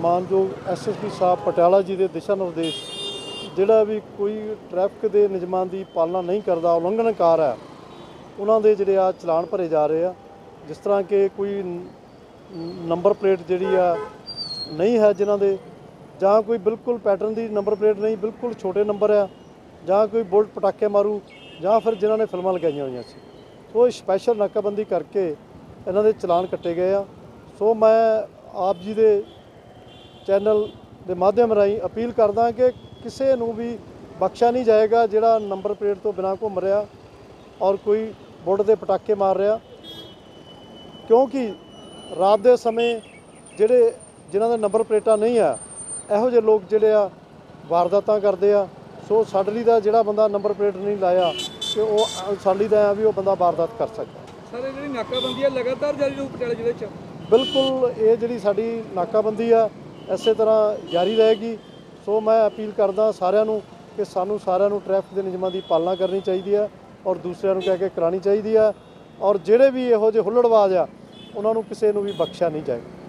ਮਾਨਯੋਗ ਐਸਐਸਪੀ ਸਾਹਿਬ ਪਟਿਆਲਾ ਜੀ ਦੇ ਦਿਸ਼ਾ ਨਿਰਦੇਸ਼, ਜਿਹੜਾ ਵੀ ਕੋਈ ਟ੍ਰੈਫਿਕ ਦੇ ਨਿਯਮਾਂ ਦੀ ਪਾਲਣਾ ਨਹੀਂ ਕਰਦਾ ਉਲੰਘਣਕਾਰ ਹੈ ਉਹਨਾਂ ਦੇ ਜਿਹੜੇ ਆ ਚਲਾਨ ਭਰੇ ਜਾ ਰਹੇ ਆ। ਜਿਸ ਤਰ੍ਹਾਂ ਕਿ ਕੋਈ ਨੰਬਰ ਪਲੇਟ ਜਿਹੜੀ ਆ ਨਹੀਂ ਹੈ ਜਿਨ੍ਹਾਂ ਦੇ, ਜਾਂ ਕੋਈ ਬਿਲਕੁਲ ਪੈਟਰਨ ਦੀ ਨੰਬਰ ਪਲੇਟ ਨਹੀਂ, ਬਿਲਕੁਲ ਛੋਟੇ ਨੰਬਰ ਆ, ਜਾਂ ਕੋਈ ਬੁਲਟ ਪਟਾਕੇ ਮਾਰੂ, ਜਾਂ ਫਿਰ ਜਿਨ੍ਹਾਂ ਨੇ ਫਿਲਮਾਂ ਲਗਾਈਆਂ ਹੋਈਆਂ ਸੀ। ਸੋ ਸਪੈਸ਼ਲ ਨਾਕਾਬੰਦੀ ਕਰਕੇ ਇਹਨਾਂ ਦੇ ਚਲਾਨ ਕੱਟੇ ਗਏ ਆ। ਸੋ ਮੈਂ ਆਪ ਜੀ ਦੇ ਚੈਨਲ ਦੇ ਮਾਧਿਅਮ ਰਾਹੀਂ ਅਪੀਲ ਕਰਦਾ ਕਿ ਕਿਸੇ ਨੂੰ ਵੀ ਬਖਸ਼ਿਆ ਨਹੀਂ ਜਾਏਗਾ ਜਿਹੜਾ ਨੰਬਰ ਪਲੇਟ ਤੋਂ ਬਿਨਾਂ ਘੁੰਮ ਰਿਹਾ ਔਰ ਕੋਈ ਬੁੱਢ ਦੇ ਪਟਾਕੇ ਮਾਰ ਰਿਹਾ। ਕਿਉਂਕਿ ਰਾਤ ਦੇ ਸਮੇਂ ਜਿਹੜੇ ਜਿਨ੍ਹਾਂ ਦੇ ਨੰਬਰ ਪਲੇਟਾਂ ਨਹੀਂ ਆ ਇਹੋ ਜਿਹੇ ਲੋਕ ਜਿਹੜੇ ਆ ਵਾਰਦਾਤਾਂ ਕਰਦੇ ਆ। ਸੋ ਸਾਡੇ ਲਈ ਦਾ ਜਿਹੜਾ ਬੰਦਾ ਨੰਬਰ ਪਲੇਟ ਨਹੀਂ ਲਾਇਆ ਕਿ ਉਹ ਸਾਡੇ ਲਈ ਦਾ ਆ ਵੀ ਉਹ ਬੰਦਾ ਵਾਰਦਾਤ ਕਰ ਸਕਦਾ। ਸਰ ਇਹ ਜਿਹੜੀ ਨਾਕਾਬੰਦੀ ਹੈ ਲਗਾਤਾਰ ਜਾਰੀ ਰਹੂ ਪਟਿਆਲਾ ਜ਼ਿਲ੍ਹੇ 'ਚ? ਬਿਲਕੁਲ ਇਹ ਜਿਹੜੀ ਸਾਡੀ ਨਾਕਾਬੰਦੀ ਆ ਇਸੇ ਤਰ੍ਹਾਂ ਜਾਰੀ ਰਹੇਗੀ। ਸੋ ਮੈਂ ਅਪੀਲ ਕਰਦਾ ਸਾਰਿਆਂ ਨੂੰ ਕਿ ਸਾਨੂੰ ਸਾਰਿਆਂ ਨੂੰ ਟ੍ਰੈਫਿਕ ਦੇ ਨਿਯਮਾਂ ਦੀ ਪਾਲਣਾ ਕਰਨੀ ਚਾਹੀਦੀ ਹੈ ਔਰ ਦੂਸਰਿਆਂ ਨੂੰ ਕਹਿ ਕੇ ਕਰਾਣੀ ਚਾਹੀਦੀ ਹੈ। ਔਰ ਜਿਹੜੇ ਵੀ ਇਹੋ ਜਿਹੇ ਹੁੱਲੜਬਾਜ਼ ਆ, ਉਹਨਾਂ ਨੂੰ ਕਿਸੇ ਨੂੰ ਵੀ ਬਖਸ਼ਿਆ ਨਹੀਂ ਜਾਏਗਾ।